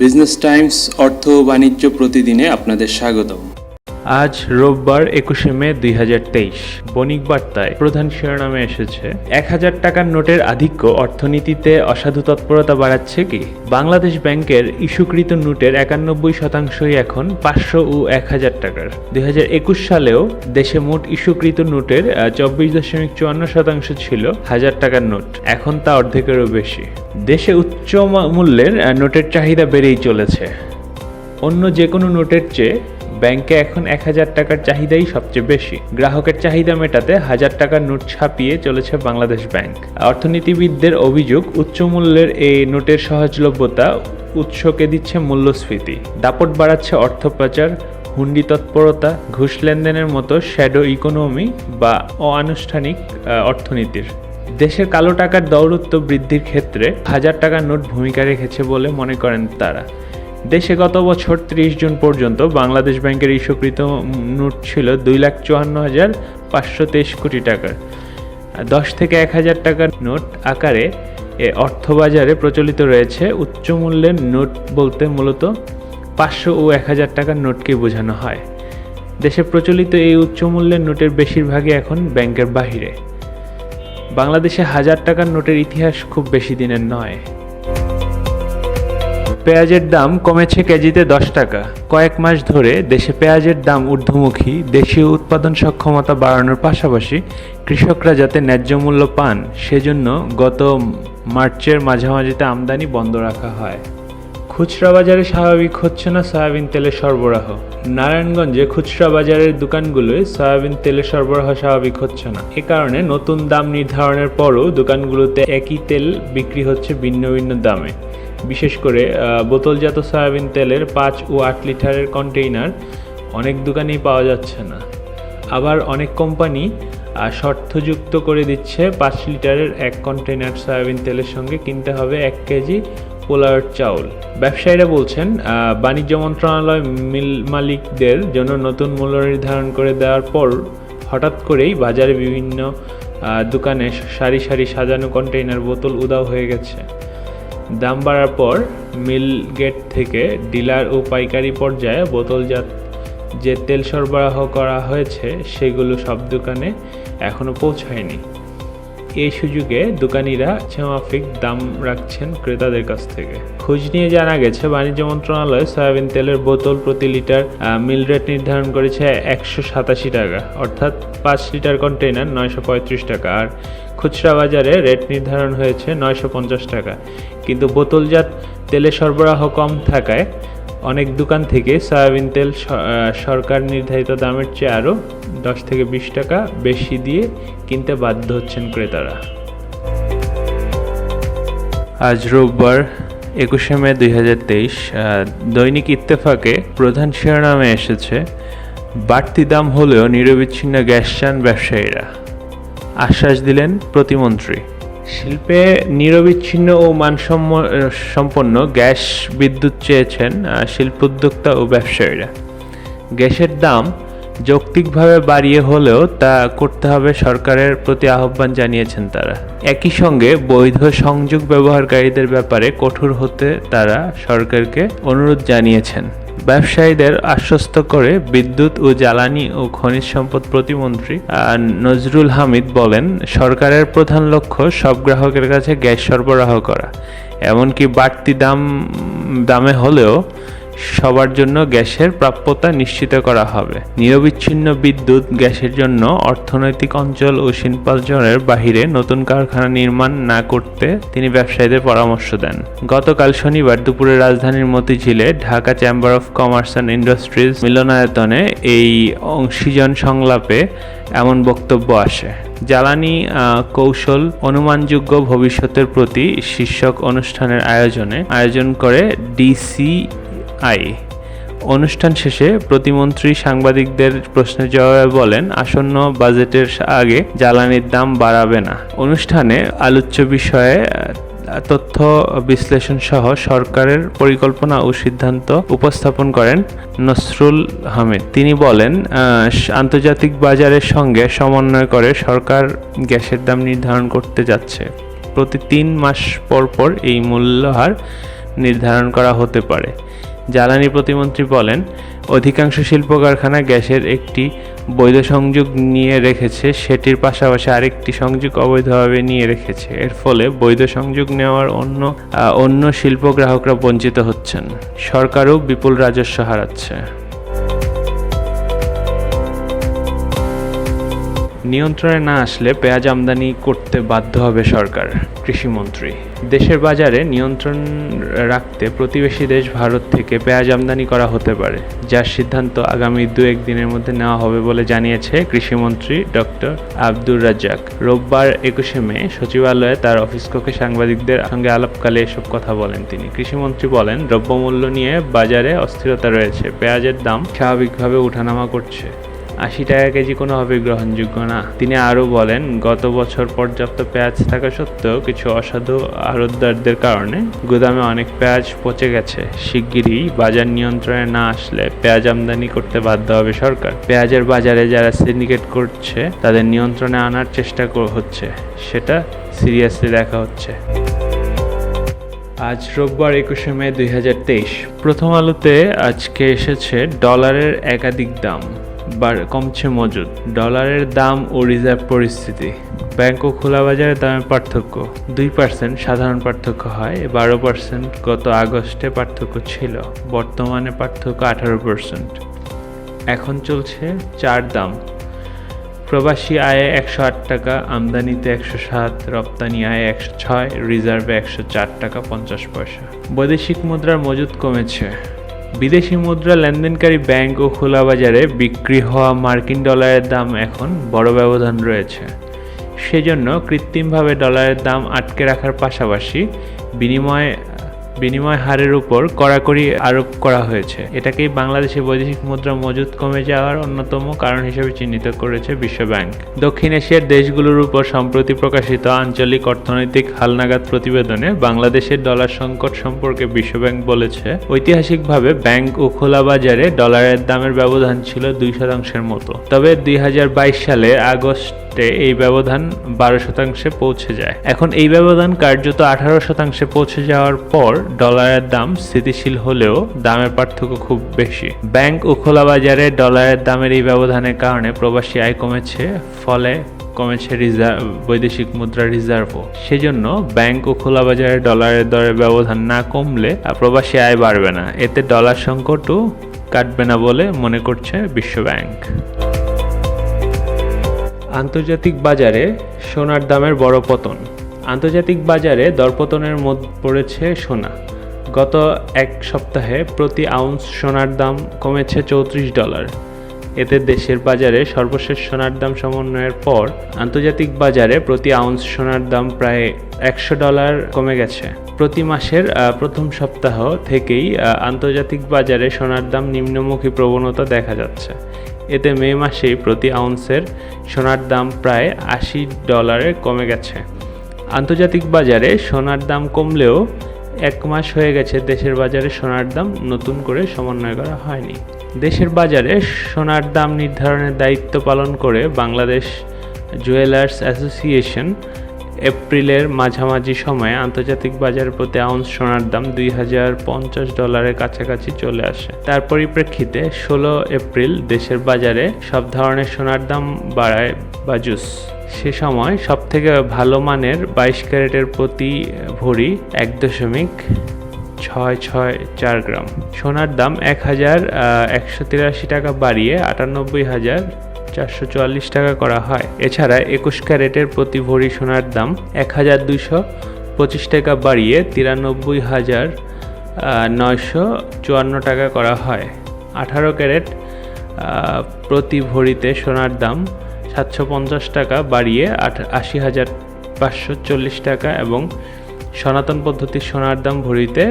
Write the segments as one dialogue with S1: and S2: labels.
S1: Business Times অর্থ বাণিজ্য প্রতিদিনে আপনাদের স্বাগতম।
S2: আজ রোববার একুশে মে দুই হাজার তেইশ। বণিক বার্তায় প্রধান শিরোনামে এসেছে, এক হাজার টাকার নোটের আধিক্য অর্থনীতিতে অসাধু তৎপরতা বাড়াচ্ছে কি? বাংলাদেশ ব্যাংকের ইস্যুকৃত নোটের একানব্বই শতাংশই এখন পাঁচশো ও এক হাজার টাকার। দুই হাজার একুশ সালেও দেশে মোট ইস্যুকৃত নোটের চব্বিশ দশমিক চুয়ান্ন শতাংশ ছিল হাজার টাকার নোট। এখন তা অর্ধেকেরও বেশি। দেশে উচ্চ মূল্যের নোটের চাহিদা বেড়েই চলেছে। অন্য যে কোনো নোটের চেয়ে ব্যাংকে এখন এক হাজার টাকার চাহিদাই সবচেয়ে বেশি। গ্রাহকের চাহিদা মেটাতে হাজার টাকার নোট ছাপিয়ে চলেছে বাংলাদেশ ব্যাংক। অর্থনীতিবিদদের অভিযোগ, উচ্চ মূল্যের এই নোটের সহজলভ্যতা উৎসকে দিচ্ছে মূল্যস্ফীতি। দাপট বাড়াচ্ছে অর্থ পাচার, হুন্ডি তৎপরতা, ঘুষ লেনদেনের মতো শ্যাডো ইকোনমি বা অনানুষ্ঠানিক অর্থনীতির। দেশের কালো টাকার দৌরত্ব বৃদ্ধির ক্ষেত্রে হাজার টাকার নোট ভূমিকা রেখেছে বলে মনে করেন তারা। দেশে গত বছর ত্রিশ জুন পর্যন্ত বাংলাদেশ ব্যাংকের ইস্যুকৃত নোট ছিল দুই লাখ চুয়ান্ন হাজার পাঁচশো তেইশ কোটি টাকার। দশ থেকে এক হাজার টাকার নোট আকারে এ অর্থবাজারে প্রচলিত রয়েছে। উচ্চ মূল্যের নোট বলতে মূলত পাঁচশো ও এক হাজার টাকার নোটকে বোঝানো হয়। দেশে প্রচলিত এই উচ্চ মূল্যের নোটের বেশিরভাগই এখন ব্যাংকের বাহিরে। বাংলাদেশে হাজার টাকার নোটের ইতিহাস খুব বেশি দিনের নয়। পেঁয়াজের দাম কমেছে কেজিতে দশ টাকা। কয়েক মাস ধরে দেশে পেঁয়াজের দাম ঊর্ধ্বমুখী, দেশীয় উৎপাদন সক্ষমতা বাড়ানোর পাশাপাশি কৃষকরা যাতে ন্যায্য মূল্য পান, সেজন্য গত মার্চের মাঝামাঝিতে আমদানি বন্ধ রাখা হয়। খুচরা বাজারে স্বাভাবিক হচ্ছে না সয়াবিন তেলের সরবরাহ। নারায়ণগঞ্জে খুচরা বাজারের দোকানগুলোয় সয়াবিন তেলের সরবরাহ স্বাভাবিক হচ্ছে না। এ কারণে নতুন দাম নির্ধারণের পরও দোকানগুলোতে একই তেল বিক্রি হচ্ছে ভিন্ন ভিন্ন দামে। বিশেষ করে বোতলজাত সয়াবিন তেলের পাঁচ ও আট লিটারের কন্টেইনার অনেক দোকানেই পাওয়া যাচ্ছে না। আবার অনেক কোম্পানি শর্তযুক্ত করে দিচ্ছে পাঁচ লিটারের এক কন্টেইনার সয়াবিন তেলের সঙ্গে কিনতে হবে এক কেজি পোলার চাউল। ব্যবসায়ীরা বলছেন বাণিজ্য মন্ত্রণালয় মিল মালিকদের জন্য নতুন মূল্য নির্ধারণ করে দেওয়ার পর হঠাৎ করেই বাজারে বিভিন্ন দোকানে সারি সারি সাজানো কন্টেইনার বোতল উদাও হয়ে গেছে। দাম বাড়ার পর মিল গেট থেকে ডিলার ও পাইকারি পর্যায়ে বোতলজাত যে তেল সরবরাহ করা হয়েছে, সেগুলো সব দোকানে এখনও পৌঁছায়নি। এই সুযোগে দোকানিরা ইচ্ছামাফিক দাম রাখছেন ক্রেতাদের কাছ থেকে। খোঁজ নিয়ে জানা গেছে, বাণিজ্য মন্ত্রণালয় সয়াবিন তেলের বোতল প্রতি লিটার মিল রেট নির্ধারণ করেছে একশো সাতাশি টাকা, অর্থাৎ পাঁচ লিটার কন্টেইনার নয়শো পঁয়ত্রিশ টাকা, আর খুচরা বাজারে রেট নির্ধারণ হয়েছে নয়শো পঞ্চাশ টাকা। বোতলজাত তেলের সরবরাহ কম থাকায় অনেক দোকান থেকে সয়াবিন তেল সরকার নির্ধারিত দামের চেয়ে আরও দশ থেকে বিশ টাকা বেশি দিয়ে কিনতে বাধ্য হচ্ছেন ক্রেতারা। আজ রোববার একুশে মে দুই হাজার তেইশ দৈনিক ইত্তেফাকে প্রধান শিরোনামে এসেছে, বাড়তি দাম হলেও নিরবিচ্ছিন্ন গ্যাস চান ব্যবসায়ীরা। আশ্বাস দিলেন প্রতিমন্ত্রী। শিল্পে নিরবিচ্ছিন্ন ও মানসম্ম- সম্পন্ন গ্যাস বিদ্যুৎ চেয়েছেন শিল্পোদ্যোক্তা ও ব্যবসায়ীরা। গ্যাসের দাম যৌক্তিকভাবে বাড়িয়ে হলেও তা করতে হবে সরকারের প্রতি আহ্বান জানিয়েছেন তারা। একই সঙ্গে বৈধ সংযোগ ব্যবহারকারীদের ব্যাপারে কঠোর হতে তারা সরকারকে অনুরোধ জানিয়েছেন। ব্যবসায়ীদের আশ্বস্ত করে বিদ্যুৎ ও জ্বালানি ও খনিজ সম্পদ প্রতিমন্ত্রী নজরুল হামিদ বলেন, সরকারের প্রধান লক্ষ্য সব গ্রাহকের কাছে গ্যাস সরবরাহ করা। এমনকি বাড়তি দাম, দামে হলেও সবার জন্য গ্যাসের প্রাপ্যতা নিশ্চিত করা হবে। নিরবিচ্ছিন্ন বিদ্যুৎ গ্যাসের জন্য অর্থনৈতিক অঞ্চল ও শিল্পাঞ্চলের বাহিরে নতুন কারখানা নির্মাণ না করতে তিনি ব্যবসায়ীদের পরামর্শ দেন। গতকাল শনিবার দুপুরে রাজধানীর মতিঝিলে Dhaka chamber of commerce and industries মিলনায়তনে এই অংশীজন সংলাপে এমন বক্তব্য আসে। জ্বালানি কৌশল অনুমানযোগ্য ভবিষ্যতের প্রতি শীর্ষক অনুষ্ঠানের আয়োজনে আয়োজন করে ডিসিআই অনুষ্ঠান শেষে প্রতিমন্ত্রী সাংবাদিকদের প্রশ্নের জবাবে বলেন, আসন্ন বাজেটের আগে জ্বালানির দাম বাড়াবে না। অনুষ্ঠানে আলোচ্য বিষয়ে তথ্য বিশ্লেষণ সহ সরকারের পরিকল্পনা ও সিদ্ধান্ত উপস্থাপন করেন নসরুল হামিদ তিনি বলেন আন্তর্জাতিক বাজারের সঙ্গে সমন্বয় করে সরকার গ্যাসের দাম নির্ধারণ করতে যাচ্ছে। প্রতি তিন মাস পর পর এই মূল্যহার নির্ধারণ করা হতে পারে। জ্বালানি প্রতিমন্ত্রী বলেন, অধিকাংশ শিল্প কারখানা গ্যাসের একটি বৈধ সংযোগ নিয়ে রেখেছে, সেটির পাশাপাশি আরেকটি সংযোগ অবৈধভাবে নিয়ে রেখেছে। এর ফলে বৈধ সংযোগ নেওয়ার অন্য অন্য শিল্প গ্রাহকরা বঞ্চিত হচ্ছেন। সরকারও বিপুল রাজস্ব হারাচ্ছে। নিয়ন্ত্রণে না আসলে পেঁয়াজ আমদানি করতে বাধ্য হবে সরকার কৃষিমন্ত্রী দেশের বাজারে নিয়ন্ত্রণ রাখতে প্রতিবেশী দেশ ভারত থেকে পেঁয়াজ আমদানি করা হতে পারে, যার সিদ্ধান্ত আগামী দু এক দিনের মধ্যে নেওয়া হবে বলে জানিয়েছে কৃষিমন্ত্রী ডক্টর আব্দুর রাজ্জাক। রোববার একুশে মে সচিবালয়ে তার অফিস কক্ষে সাংবাদিকদের সঙ্গে আলাপকালে এসব কথা বলেন তিনি। কৃষিমন্ত্রী বলেন, দ্রব্যমূল্য নিয়ে বাজারে অস্থিরতা রয়েছে, পেঁয়াজের দাম স্বাভাবিকভাবে ওঠানামা করছে। আশি টাকা কেজি কোনোভাবেই গ্রহণযোগ্য না। তিনি আরও বলেন, গত বছর পর্যাপ্ত পেঁয়াজ থাকা সত্ত্বেও কিছু অসাধু আড়তদারদের কারণে গুদামে অনেক পেঁয়াজ পচে গেছে। শিগগিরই বাজার নিয়ন্ত্রণে না আসলে পেঁয়াজ আমদানি করতে বাধ্য হবে সরকার। পেঁয়াজের বাজারে যারা সিন্ডিকেট করছে, তাদের নিয়ন্ত্রণে আনার চেষ্টা হচ্ছে। সেটা সিরিয়াসলি দেখা হচ্ছে। আজ রোববার একুশে মে দুই হাজার তেইশ। প্রথম আলোতে আজকে এসেছে ডলারের একাধিক দাম। কমছে মজুদ। ডলারের দাম ও রিজার্ভ পরিস্থিতি। ব্যাংক ও খোলা বাজারের দামের পার্থক্য। দুই পার্সেন্ট সাধারণ পার্থক্য হয়, বারো পার্সেন্ট গত আগস্টে পার্থক্য ছিল। বর্তমানে পার্থক্য আঠারো পার্সেন্ট। এখন চলছে চার দাম। প্রবাসী আয়ে একশো আট টাকা, আমদানিতে একশো সাত, রপ্তানি আয়ে একশো ছয়, রিজার্ভে একশো চার টাকা পঞ্চাশ পয়সা। বৈদেশিক মুদ্রার মজুদ কমেছে। বিদেশি মুদ্রা লেনদেনকারী ব্যাংক ও খোলা বাজারে বিক্রি হওয়া মার্কিন ডলারের দাম এখন বড় ব্যবধান রয়েছে। সেজন্য কৃত্রিমভাবে ডলারের দাম আটকে রাখার পাশাপাশি বিনিময় বিনিময় হারের উপর কড়াকড়ি আরোপ করা হয়েছে। এটাকেই বাংলাদেশে বৈদেশিক মুদ্রা মজুদ কমে যাওয়ার অন্যতম কারণ হিসেবে চিহ্নিত করেছে বিশ্বব্যাংক। দক্ষিণ এশিয়ার দেশগুলোর উপর সম্প্রতি প্রকাশিত আঞ্চলিক অর্থনৈতিক হালনাগাদ প্রতিবেদনে বাংলাদেশের ডলার সংকট সম্পর্কে বিশ্বব্যাংক বলেছে, ঐতিহাসিকভাবে ব্যাংক ও খোলা বাজারে ডলারের দামের ব্যবধান ছিল দুই শতাংশের মতো। তবে দুই হাজার বাইশ সালে আগস্টে এই ব্যবধান বারো শতাংশে পৌঁছে যায়। এখন এই ব্যবধান কার্যত আঠারো শতাংশে পৌঁছে যাওয়ার পর ডলারের দাম স্থিতিশীল হলেও দামের পার্থক্য খুব বেশি। ব্যাংক ও খোলা বাজারে ডলারের দামের এই ব্যবধানের কারণে প্রবাসী আয় কমেছে, ফলে কমেছে রিজার্ভ, বৈদেশিক মুদ্রা রিজার্ভও। সেজন্য ব্যাংক ও খোলা বাজারে ডলারের দরের ব্যবধান না কমলে প্রবাসী আয় বাড়বে না। এতে ডলার সংকটও কাটবে না বলে মনে করছে বিশ্বব্যাংক আন্তর্জাতিক বাজারে সোনার দামের বড় পতন। আন্তর্জাতিক বাজারে দরপতনের মধ্যে পড়েছে সোনা। গত এক সপ্তাহে প্রতি আউন্স সোনার দাম কমেছে চৌত্রিশ ডলার। এতে দেশের বাজারে সর্বশেষ সোনার দাম সমন্বয়ের পর আন্তর্জাতিক বাজারে প্রতি আউন্স সোনার দাম প্রায় একশো ডলার কমে গেছে। প্রতি মাসের প্রথম সপ্তাহ থেকেই আন্তর্জাতিক বাজারে সোনার দাম নিম্নমুখী প্রবণতা দেখা যাচ্ছে। এতে মে মাসেই প্রতি আউন্সের সোনার দাম প্রায় আশি ডলারে কমে গেছে। আন্তর্জাতিক বাজারে সোনার দাম কমলেও এক মাস হয়ে গেছে দেশের বাজারে সোনার দাম নতুন করে সমন্বয় করা হয়নি। দেশের বাজারে সোনার দাম নির্ধারণের দায়িত্ব পালন করে বাংলাদেশ জুয়েলার্স অ্যাসোসিয়েশন এপ্রিলের মাঝামাঝি সময়ে আন্তর্জাতিক বাজারের প্রতি আউন্স সোনার দাম দুই হাজার পঞ্চাশ ডলারের কাছাকাছি চলে আসে। তার পরিপ্রেক্ষিতে ষোলো এপ্রিল দেশের বাজারে সব ধরনের সোনার দাম বাড়ায় বাজুস। সে সময় সবথেকে ভালো মানের বাইশ ক্যারেটের প্রতি ভরি এক দশমিক ছয় ছয় চার গ্রাম। সোনার দাম এক হাজার একশো তিরাশি টাকা বাড়িয়ে আটানব্বই হাজার চারশো চুয়াল্লিশ টাকা করা হয়। এছাড়া একুশ ক্যারেটের প্রতি ভরি সোনার দাম এক হাজার দুইশো পঁচিশ টাকা বাড়িয়ে তিরানব্বই হাজার নয়শো চুয়ান্ন টাকা করা হয়। আঠারো ক্যারেট প্রতি ভরিতে সোনার দাম সাতশো পঞ্চাশ টাকা বাড়িয়ে আট, আশি হাজার পাঁচশো চল্লিশ টাকা এবং সনাতন পদ্ধতির সোনার দাম ভরিতে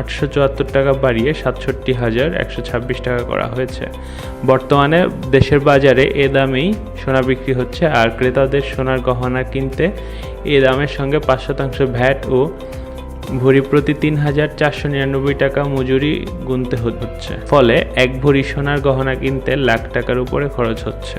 S2: আটশো চুয়াত্তর টাকা বাড়িয়ে সাতষট্টি হাজার একশো ছাব্বিশ টাকা করা হয়েছে। বর্তমানে দেশের বাজারে এ দামেই সোনা বিক্রি হচ্ছে আর ক্রেতাদের সোনার গহনা কিনতে এ দামের সঙ্গে পাঁচ শতাংশ ভ্যাট ও ভরি প্রতি তিন হাজার চারশো নিরানব্বই টাকা মজুরি গুনতে হচ্ছে। ফলে এক ভরি সোনার গহনা কিনতে লাখ টাকার উপরে খরচ হচ্ছে।